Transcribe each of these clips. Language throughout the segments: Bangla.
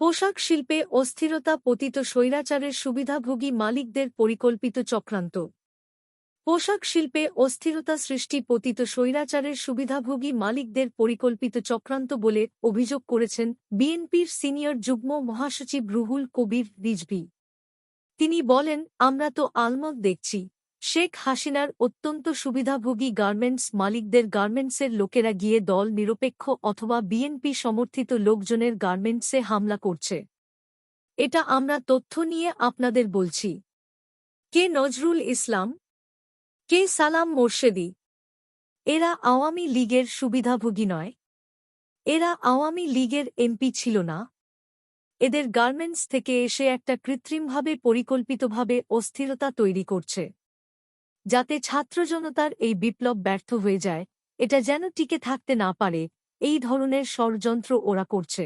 পোশাক শিল্পে অস্থিরতা পতিত স্বৈরাচারের সুবিধাভোগী মালিকদের পরিকল্পিত চক্রান্ত। পোশাক শিল্পে অস্থিরতা সৃষ্টি পতিত স্বৈরাচারের সুবিধাভোগী মালিকদের পরিকল্পিত চক্রান্ত বলে অভিযোগ করেছেন বিএনপির সিনিয়র যুগ্ম মহাসচিব রুহুল কবির রিজভি। তিনি বলেন, আমরা তো আলমত দেখছি। শেখ হাসিনার অত্যন্ত সুবিধাভোগী গার্মেন্টস মালিকদের গার্মেন্টসের লোকেরা গিয়ে দল নিরপেক্ষ অথবা বিএনপি সমর্থিত লোকজনের গার্মেন্টসে হামলা করছে। এটা আমরা তথ্য নিয়ে আপনাদের বলছি। কে নজরুল ইসলাম? কে সালাম মোর্শেদি? এরা আওয়ামী লীগের সুবিধাভোগী নয়। এরা আওয়ামী লীগের এমপি ছিল না। এদের গার্মেন্টস থেকে এসে একটা কৃত্রিমভাবে পরিকল্পিতভাবে অস্থিরতা তৈরি করছে। যাতে ছাত্র জনতার এই বিপ্লব ব্যর্থ হয়ে যায়, এটা যেন টিকে থাকতে না পারে, এই ধরনের ষড়যন্ত্র ওরা করছে।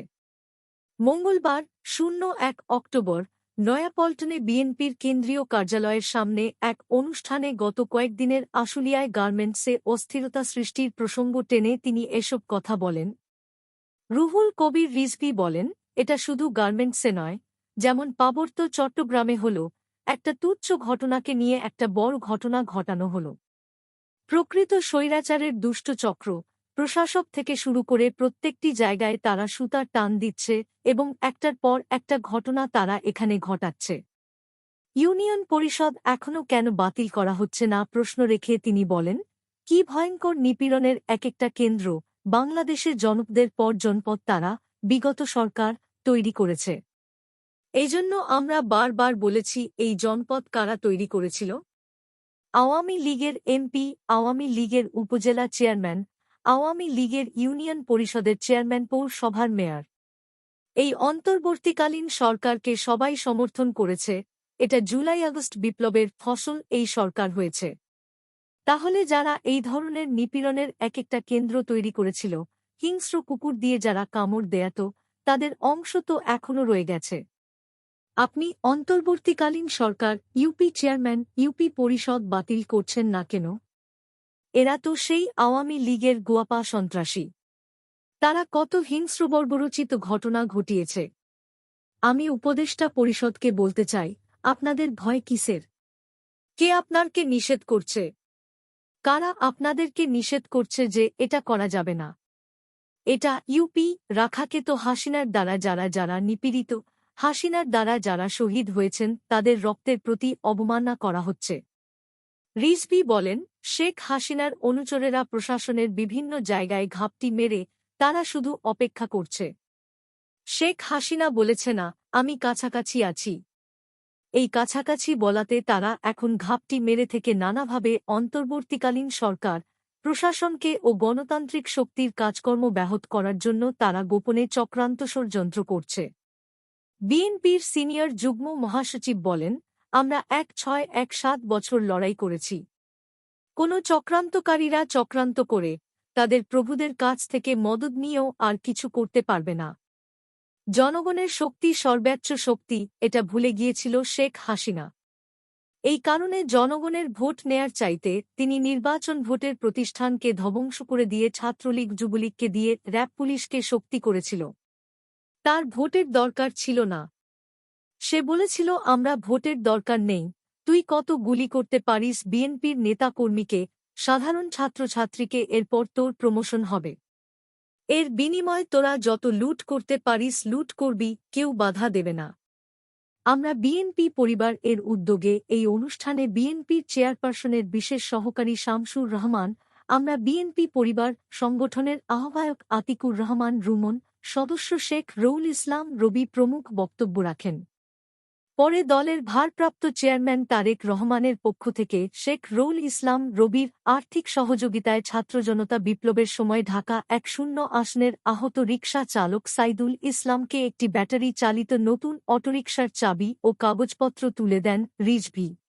মঙ্গলবার, শূন্য এক অক্টোবর, নয়াপল্টনে বিএনপির কেন্দ্রীয় কার্যালয়ের সামনে এক অনুষ্ঠানে গত কয়েকদিনের আশুলিয়ায় গার্মেন্টসে অস্থিরতা সৃষ্টির প্রসঙ্গ টেনে তিনি এসব কথা বলেন। রুহুল কবির রিজভি বলেন, এটা শুধু গার্মেন্টসে নয়, যেমন পাবর্ত চট্টগ্রামে হল একটা তুচ্ছ ঘটনাকে নিয়ে একটা বড় ঘটনা ঘটানো হল। প্রকৃত স্বৈরাচারের দুষ্ট চক্র, প্রশাসক থেকে শুরু করে প্রত্যেকটি জায়গায় তারা সুতার টান দিচ্ছে এবং একটার পর একটা ঘটনা তারা এখানে ঘটাচ্ছে। ইউনিয়ন পরিষদ এখনও কেন বাতিল করা হচ্ছে না প্রশ্ন রেখে তিনি বলেন, কি ভয়ঙ্কর নিপীড়নের এক একটা কেন্দ্র বাংলাদেশের জনপদের পর জনপদ তারা বিগত সরকার তৈরি করেছে। এজন্য আমরা বারবার বলেছি, এই জনপদ কারা তৈরি করেছিল? আওয়ামী লীগের এমপি, আওয়ামী লীগের উপজেলা চেয়ারম্যান, আওয়ামী লীগের ইউনিয়ন পরিষদের চেয়ারম্যান, পৌরসভার মেয়র। এই অন্তর্বর্তীকালীন সরকারকে সবাই সমর্থন করেছে, এটা জুলাই আগস্ট বিপ্লবের ফসল এই সরকার হয়েছে। তাহলে যারা এই ধরনের নিপীড়নের এক একটা কেন্দ্র তৈরি করেছিল, হিংস্র কুকুর দিয়ে যারা কামড় দেয়াত, তাদের অংশ তো এখনও রয়ে গেছে। আপনি অন্তর্বর্তীকালীন সরকার ইউপি চেয়ারম্যান ইউপি পরিষদ বাতিল করছেন না কেন? এরা তো সেই আওয়ামী লীগের গোয়াপা সন্ত্রাসী। তারা কত হিংস্রবর্বরচিত ঘটনা ঘটিয়েছে। আমি উপদেষ্টা পরিষদকে বলতে চাই, আপনাদের ভয় কিসের? কে আপনারকে নিষেধ করছে? কারা আপনাদেরকে নিষেধ করছে যে এটা করা যাবে না? এটা ইউপি রাখাকে তো হাসিনার দ্বারা যারা যারা নিপীড়িত হাসিনার দ্বারা যারা শহীদ হয়েছেন, তাদের রক্তের প্রতি অবমাননা করা হচ্ছে। রিজভি বলেন, শেখ হাসিনার অনুচরেরা প্রশাসনের বিভিন্ন জায়গায় ঘাপটি মেরে তারা শুধু অপেক্ষা করছে। শেখ হাসিনা বলেছে, না, আমি কাছাকাছি আছি। এই কাছাকাছি বলাতে তারা এখন ঘাপটি মেরে থেকে নানাভাবে অন্তর্বর্তীকালীন সরকার, প্রশাসনকে ও গণতান্ত্রিক শক্তির কাজকর্ম ব্যাহত করার জন্য তারা গোপনে চক্রান্ত ষড়যন্ত্র করছে। বিএনপির সিনিয়র যুগ্ম মহাসচিব বলেন, আমরা এক ছয় এক সাত বছর লড়াই করেছি। কোনো চক্রান্তকারীরা চক্রান্ত করে তাদের প্রভুদের কাছ থেকে মদত নিয়েও আর কিছু করতে পারবে না। জনগণের শক্তি সর্বোচ্চ শক্তি, এটা ভুলে গিয়েছিল শেখ হাসিনা। এই কারণে জনগণের ভোট নেয়ার চাইতে তিনি নির্বাচন ভোটের প্রতিষ্ঠানকে ধ্বংস করে দিয়ে ছাত্রলীগ, যুবলীগকে দিয়ে র্যাব পুলিশকে শক্তি করেছিল। তার ভোটের দরকার ছিল না। সে বলেছিল, আমরা ভোটের দরকার নেই। তুই কত গুলি করতে পারিস বিএনপির নেতাকর্মীকে, সাধারণ ছাত্রছাত্রীকে, এরপর তোর প্রমোশন হবে। এর বিনিময় তোরা যত লুট করতে পারিস লুট করবি, কেউ বাধা দেবে না। আমরা বিএনপি পরিবার এর উদ্যোগে এই অনুষ্ঠানে বিএনপির চেয়ারপারসনের বিশেষ সহকারী শামসুর রহমান, আমরা বিএনপি পরিবার সংগঠনের আহ্বায়ক আতিকুর রহমান রুমন সদস্য শেখ রৌল ইসলাম রবি প্রমুখ বক্তব্য রাখেন। পরে দলের ভারপ্রাপ্ত চেয়ারম্যান তারেক রহমানের পক্ষ থেকে শেখ রৌল ইসলাম রবির আর্থিক সহযোগিতায় ছাত্র জনতা বিপ্লবের সময় ঢাকা এক শূন্য আসনের আহত রিকশা চালক সাইদুল ইসলামকে একটি ব্যাটারি চালিত নতুন অটোরিকশার চাবি ও কাগজপত্র তুলে দেন রিজভি।